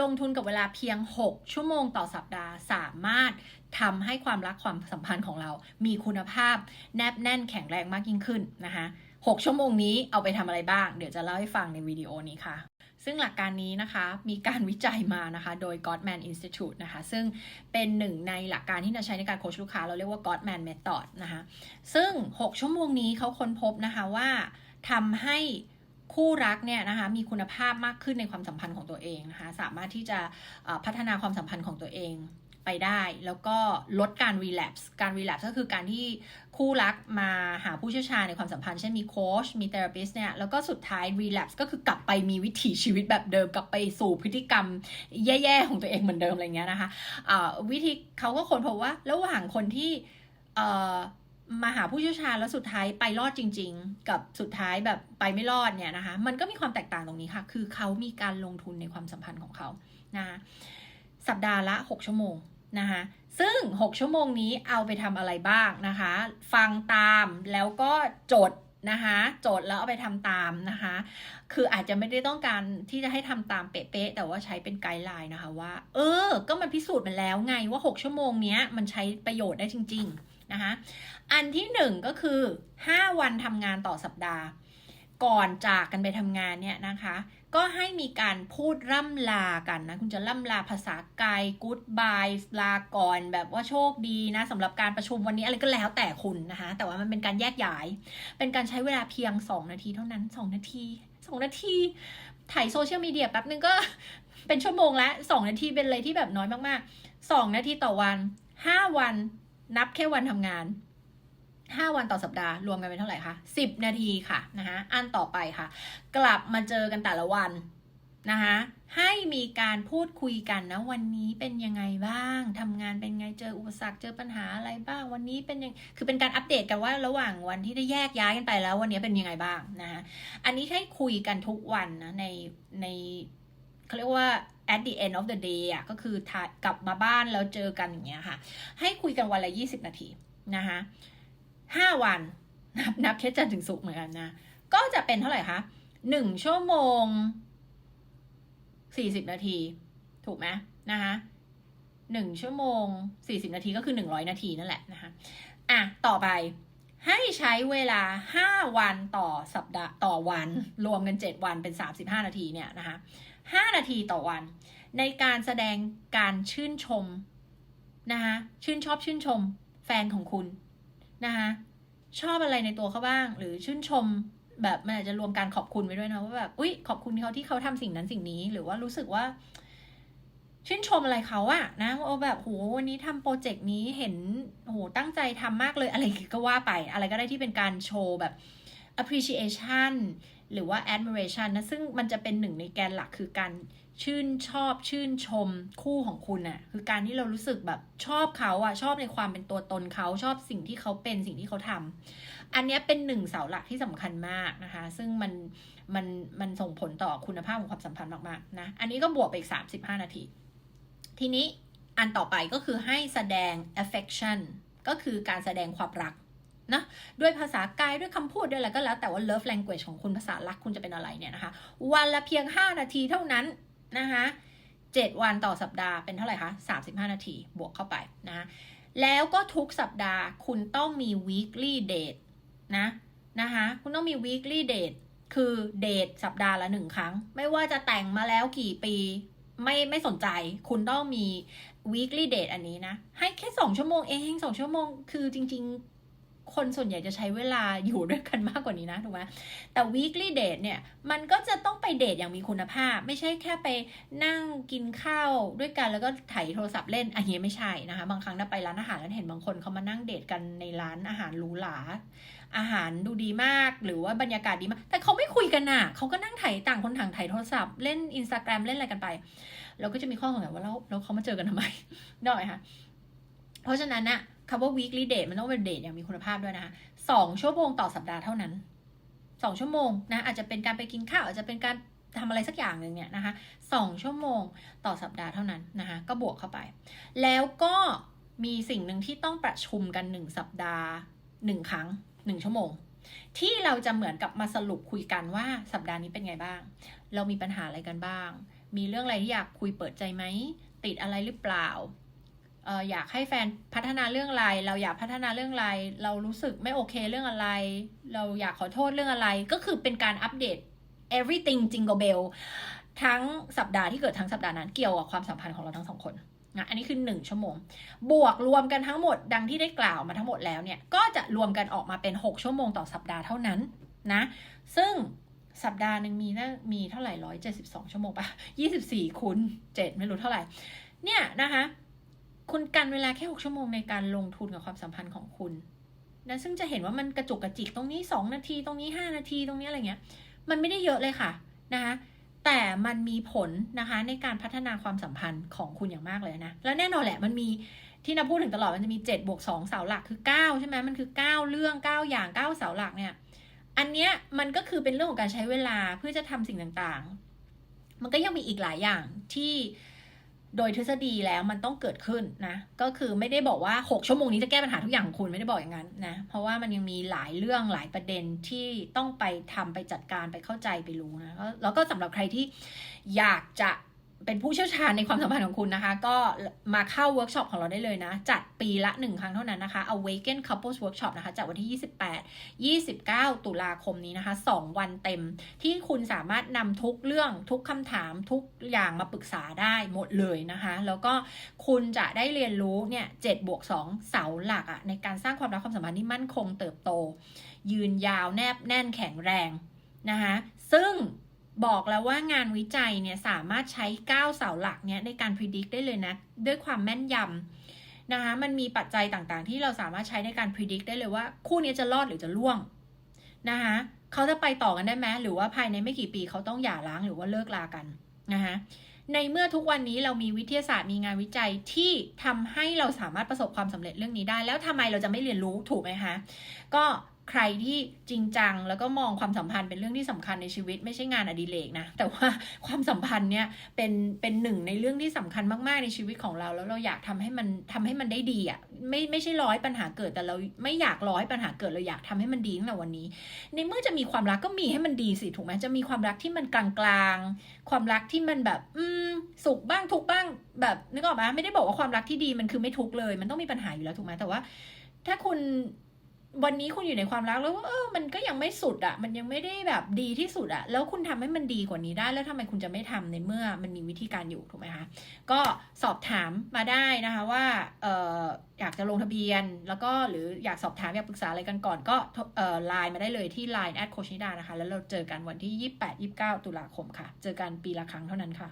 ลงทุนกับเวลาเพียง 6 ชั่วโมงต่อสัปดาห์ สามารถทำให้ความรักความสัมพันธ์ของเรา มีคุณภาพแนบแน่นแข็งแรงมากยิ่งขึ้นนะคะ6ชั่วโมงนี้เอาไปทำอะไรบ้าง เดี๋ยวจะเล่าให้ฟังในวิดีโอนี้ค่ะซึ่งหลักการนี้นะคะมีการวิจัยมานะคะโดย Gottman Institute นะคะซึ่งเป็นหนึ่งในหลักการที่เราใช้ในการโคชลูกค้า เราเรียกว่า Gottman Method นะคะซึ่ง 6 ชั่วโมงนี้เขาค้นพบนะคะว่าทำให้ คู่รักเนี่ยนะคะมีคุณภาพมากขึ้นในความสัมพันธ์ของตัวเองนะคะสามารถที่จะพัฒนาความสัมพันธ์ของตัวเองไปได้ แล้วก็ลดการรีแลปส์การรีแลปส์ก็คือการที่คู่รักมาหาผู้เชี่ยวชาญในความสัมพันธ์เช่นมีโค้ชมีเทอราปิสเนี่ยแล้วก็สุดท้ายรีแลปส์ก็คือกลับไปมีวิถีชีวิตแบบเดิม กลับไปสู่พฤติกรรมแย่ๆของตัวเองเหมือนเดิมอะไรเงี้ยนะคะอ่าวิธีเขาก็คนพบว่าระหว่างคนที่ มาหาผู้เชี่ยวชาญแล้วสุดท้ายไปรอดจริง ๆ กับสุดท้ายแบบไปไม่รอดเนี่ยนะคะ มันก็มีความแตกต่างตรงนี้ค่ะ คือเขามีการลงทุนในความสัมพันธ์ของเขานะะสัปดาห์ละ 6 ชั่วโมงนะคะซึ่ง 6 ชั่วโมงนี้เอาไปทำอะไรบ้างนะคะ ฟังตามแล้วก็จดนะคะจดแล้วเอาไปทำตามนะคะ คืออาจจะไม่ได้ต้องการที่จะให้ทำตามเป๊ะๆแต่ว่าใช้เป็นไกด์ไลน์นะคะว่า เออ ก็มันพิสูจน์มาแล้วไงว่า 6 ชั่วโมงเนี้ยมันใช้ประโยชน์ได้จริง ๆ นะคะอันที่หนึ่งก็คือ 5 วันทำงานต่อสัปดาห์ ก่อนจากกันไปทำงานเนี่ยนะคะ ก็ให้มีการพูดร่ำลากันนะ คุณจะล่ำลาภาษากายกู๊ดบายลาก่อนแบบว่าโชคดีนะสำหรับการประชุมวันนี้อะไรก็แล้วแต่คุณนะคะ แต่ว่ามันเป็นการแยกย้าย เป็นการใช้เวลาเพียง 2 นาทีเท่านั้น 2 นาที2นาทีถ่ายโซเชียลมีเดียแป๊บนึงก็เป็นชั่วโมงล้ว2นาทีเป็นอะไรที่แบบน้อยมากๆ 2 นาทีต่อวัน 5 วัน นับแค่วันทำงาน 5 วันต่อสัปดาห์รวมกันเป็นเท่าไหร่คะ10 นาทีค่ะนะคะอันต่อไปค่ะ กลับมาเจอกันแต่ละวันนะคะให้มีการพูดคุยกันนะ วันนี้เป็นยังไงบ้างทำงานเป็นไงเจออุปสรรคเจอปัญหาอะไรบ้าง วันนี้เป็นยังคือเป็นการอัปเดตกันว่าระหว่างวันที่ได้แยกย้ายกันไปแล้ว วันนี้เป็นยังไงบ้างนะคะอันนี้ให้คุยกันทุกวันนะในในเขาเรียกว่า at the end of the day อะก็คือถ่ายกลับมาบ้านแล้วเจอกันอย่างเงี้ยค่ะ ให้คุยกันวันละ20นาทีนะคะห้าวันนับนับแค่จันถึงศุกเหมือนกันนะ ก็จะเป็นเท่าไหร่คะหนึ่งชั่วโมงสี่สิบนาที ถูกไหมนะคะหนึ่งชั่วโมงสี่สิบนาทีก็คือหนึ่งร้อยนาทีนั่นแหละนะคะอะต่อไป ให้ใช้เวลาห้าวันต่อสัปดาห์ต่อวัน รวมกันเจ็ดวันเป็นสามสิบห้านาทีเนี่ยนะคะห้านาทีต่อวัน ในการแสดงการชื่นชมนะคะชื่นชอบชื่นชมแฟนของคุณนะคะชอบอะไรในตัวเขาบ้าง หรือชื่นชมแบบมันอาจจะรวมการขอบคุณไว้ด้วยนะว่าแบบ อุ้ยขอบคุณเขาที่เขาทำสิ่งนั้นสิ่งนี้ หรือว่ารู้สึกว่า ชื่นชมอะไรเขาอะนะว่าแบบโหวันนี้ทำโปรเจกต์นี้เห็นโหตั้งใจทำมากเลยอะไรก็ว่าไป อะไรก็ได้ที่เป็นการโชว์แบบ appreciation หรือว่า admiration นะ ซึ่งมันจะเป็นหนึ่งในแกนหลักคือการชื่นชอบชื่นชมคู่ของคุณน่ะคือการที่เรารู้สึกแบบชอบเขาอะชอบในความเป็นตัวตนเขาชอบสิ่งที่เขาเป็นสิ่งที่เขาทำอันนี้เป็นหนึ่งเสาหลักที่สำคัญมากนะคะ ซึ่งมันมันมันส่งผลต่อคุณภาพของความสัมพันธ์มากๆนะอันนี้ก็บวกไปอีก 35 นาที ทีนี้อันต่อไปก็คือให้แสดง affection ก็คือการแสดงความรักนะด้วยภาษากายด้วยคำพูดด้วยอะไรก็แล้วแต่ว่า love language ของคุณภาษารักคุณจะเป็นอะไรเนี่ยนะคะ วันละเพียง 5 นาทีเท่านั้นนะคะ7วันต่อสัปดาห์เป็นเท่าไหร่คะ35 นาทีบวกเข้าไปนะแล้วก็ทุกสัปดาห์คุณต้องมี weekly date นะนะคะคุณต้องมี weekly date คือเดทสัปดาห์ละหนึ่งครั้ง ไม่ว่าจะแต่งมาแล้วกี่ปี ไม่ไม่สนใจ คุณต้องมี weekly date อันนี้นะ ให้แค่สองชั่วโมงเองสองชั่วโมง คือจริง ๆ คนส่วนใหญ่จะใช้เวลาอยู่ด้วยกันมากกว่านี้นะถูกไหมแต่ weekly date เนี่ย มันก็จะต้องไปเดทอย่างมีคุณภาพ ไม่ใช่แค่ไปนั่งกินข้าวด้วยกันแล้วก็ถ่ายโทรศัพท์เล่นอันนี้ไม่ใช่นะคะ บางครั้งถ้าไปร้านอาหารแล้วเห็นบางคนเขามานั่งเดทกันในร้านอาหารหรูหราอาหารดูดีมากหรือว่าบรรยากาศดีมาก แต่เขาไม่คุยกันน่ะเขาก็นั่งถ่ายต่างคนต่างถ่ายโทรศัพท์เล่นอินสตาแกรมเล่นอะไรกันไปเราก็จะมีข้อสงสัยว่าแล้วแล้วเขามาเจอกันทำไมได้ไหมคะเพราะฉะนั้นนะ คำว่า weekly date มันต้องเป็นเดทอย่างมีคุณภาพด้วยนะคะสองชั่วโมงต่อสัปดาห์เท่านั้นสองชั่วโมงนะอาจจะเป็นการไปกินข้าวอาจจะเป็นการทำอะไรสักอย่างหนึ่งเนี่ยนะคะสองชั่วโมงต่อสัปดาห์เท่านั้นนะคะก็บวกเข้าไป แล้วก็มีสิ่งหนึ่งที่ต้องประชุมกันหนึ่งสัปดาห์หนึ่งครั้งหนึ่งชั่วโมง ที่เราจะเหมือนกับมาสรุปคุยกันว่าสัปดาห์นี้เป็นไงบ้าง เรามีปัญหาอะไรกันบ้าง มีเรื่องอะไรที่อยากคุยเปิดใจไหม ติดอะไรหรือเปล่า อออยากให้แฟนพัฒนาเรื่องอะไร เราอยากพัฒนาเรื่องอะไร เรารู้สึกไม่โอเคเรื่องอะไร เราอยากขอโทษเรื่องอะไร ก็คือเป็นการอัปเดต everything jingle bell ทั้งสัปดาห์ที่เกิดทั้งสัปดาห์นั้นเกี่ยวกับความสัมพันธ์ของเราทั้งสองคนนะอันนี้คือ 1 ชั่วโมง บวกรวมกันทั้งหมดดังที่ได้กล่าวมาทั้งหมดแล้วเนี่ย ก็จะรวมกันออกมาเป็น 6 ชั่วโมงต่อสัปดาห์เท่านั้นนะ ซึ่งสัปดาห์หนึ่งมีน่ามีเท่าไหร่ร้อยเจ็ดสิบสองชั่วโมงปะยี่สิบสี่คูณเจ็ดไม่รู้เท่าไหร่ เนี่ยนะคะ คุณกันเวลาแค่หกชั่วโมงในการลงทุนกับความสัมพันธ์ของคุณนะซึ่งจะเห็นว่ามันกระจุกกระจิกตรงนี้สองนาที ตรงนี้ห้านาทีตรงนี้อะไรเงี้ย มันไม่ได้เยอะเลยค่ะนะคะแต่มันมีผลนะคะในการพัฒนาความสัมพันธ์ของคุณอย่างมากเลยนะ แล้วแน่นอนแหละมันมีที่นาพูดถึงตลอดมันจะมี7บวก2เสาหลักคือ 9 ใช่ไหมมันคือ 9 เรื่อง 9 อย่าง 9 เสาหลักเนี่ย อันเนี้ยมันก็คือเป็นเรื่องของการใช้เวลาเพื่อจะทำสิ่งต่างๆ มันก็ยังมีอีกหลายอย่างที่ โดยทฤษฎีแล้วมันต้องเกิดขึ้นนะ ก็คือไม่ได้บอกว่า 6 ชั่วโมงนี้จะแก้ปัญหาทุกอย่างของคุณไม่ได้บอกอย่างนั้นนะ เพราะว่ามันยังมีหลายเรื่องหลายประเด็นที่ต้องไปทำไปจัดการไปเข้าใจไปรู้นะแล้วแล้วก็สำหรับใครที่อยากจะ เป็นผู้เชี่ยวชาญในความสัมพันธ์ของคุณนะคะ ก็มาเข้าเวิร์กช็อปของเราได้เลยนะ จัดปีละ1ครั้งเท่านั้นนะคะ Awaken Couples Workshop นะคะจัดวันที่ 28 29 ตุลาคมนี้นะคะ 2 วันเต็ม ที่คุณสามารถนำทุกเรื่องทุกคำถามทุกอย่างมาปรึกษาได้หมดเลยนะคะ แล้วก็คุณจะได้เรียนรู้เนี่ย7บวก2เสาหลักอะในการสร้างความรักความสัมพันธ์ที่มั่นคงเติบโต ยืนยาวแนบแน่นแข็งแรงนะคะซึ่ง บอกแล้วว่างานวิจัยเนี่ยสามารถใช้ 9 เสาหลักเนี่ยในการพิจิตรได้เลยนะ ด้วยความแม่นยำนะคะมันมีปัจจัยต่างๆ ที่เราสามารถใช้ในการพิจิตรได้เลยว่า คู่นี้จะรอดหรือจะล่วงนะคะเขาจะไปต่อกันได้ไหมหรือว่าภายในไม่กี่ปีเขาต้องหย่าร้างหรือว่าเลิกลากันนะคะในเมื่อทุกวันนี้เรามีวิทยาศาสตร์มีงานวิจัยที่ทำให้เราสามารถประสบความสำเร็จเรื่องนี้ได้ แล้วทำไมเราจะไม่เรียนรู้ถูกไหมคะก็ ใครที่จริงจัง แล้วก็มองความสัมพันธ์เป็นเรื่องที่สำคัญในชีวิตไม่ใช่งานอดิเรกนะ แต่ว่าความสัมพันธ์เนี่ยเป็นเป็นหนึ่งในเรื่องที่สำคัญมากๆในชีวิตของเรา แล้วเราอยากทำให้มันทำให้มันได้ดีอะ่ะไม่ไม่ใช่ร้อยปัญหาเกิดแต่เราไม่อยากร้อยปัญหาเกิดเราอยากทำให้มันดีตั้งแต่วันนี้ ในเมื่อจะมีความรักก็มีให้มันดีสิถูกไหมจะมีความรักที่มันกลางๆ ความรักที่มันแบบ อืมสุขบ้างทุกบ้าง แบบนึกออกไหมไม่ได้บอกว่าความรักที่ดีมันคือไม่ทุกเลย มันต้องมีปัญหาอยู่แล้วถูกไหมแต่ว่า ถ้าคุณ วันนี้คุณอยู่ในความรักแล้วว่าเออมันก็ยังไม่สุดอะ่ะมันยังไม่ได้แบบดีที่สุดอะ่ะแล้วคุณทำให้มันดีกว่านี้ได้ แล้วทำไมคุณจะไม่ทำในเมื่อมันมีวิธีการอยู่ถูกไหมคะก็สอบถามมาได้นะคะว่าเอออยากจะลงทะเบียน แล้วก็หรืออยากสอบถามอยากปรึกษาอะไรกันก่อนก็เออไลน์มาได้เลยที่ Line แอดโคชนิดานะคะ แล้วเราเจอกันวันที่ 28 29 ตุลาคมค่ะ เจอกันปีละครั้งเท่านั้นค่ะ